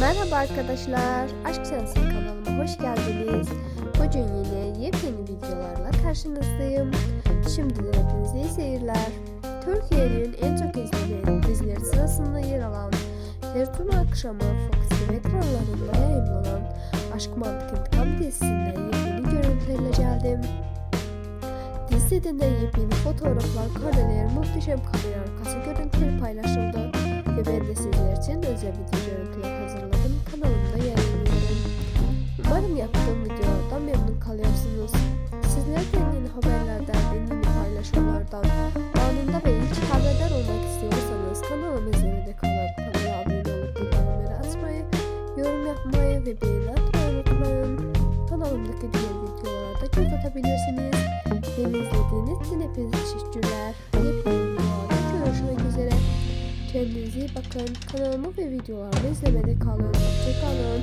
Merhaba arkadaşlar, Aşk Sensin kanalıma hoş geldiniz. Bugün yine yepyeni videolarla karşınızdayım. Şimdiden hepinize iyi seyirler. Türkiye'nin en çok izlenen dizileri sırasında yer alan Ertuğrul Akşamı Fox TV ekranlarında yayınlanan Aşk Mantık İntikam dizisinden yepyeni görüntülerle geldim. Dizide de yepyeni fotoğraflar, kareler, muhteşem kamera. Ve ben de sizler için özel video görüntüler hazırladım. Kanalımda yayınlıyorum. Umarım yaptığım videolardan memnun kalıyorsunuz. Sizlerden yeni haberlerden yeni paylaşımlardan anında ve ilk haberdar olmak istiyorsanız kanalımı izlemede kalıp kanala abone olup bildirimleri açmayı, yorum yapmayı ve beğeni atmayı unutmayın. Kanalımdaki diğer videolara da göz atabilirsiniz. Beni izlediğiniz için hepinize teşekkürler. Kendinize iyi bakın. Kanalımı ve videolarımı izlemede kalın. Hoşçakalın.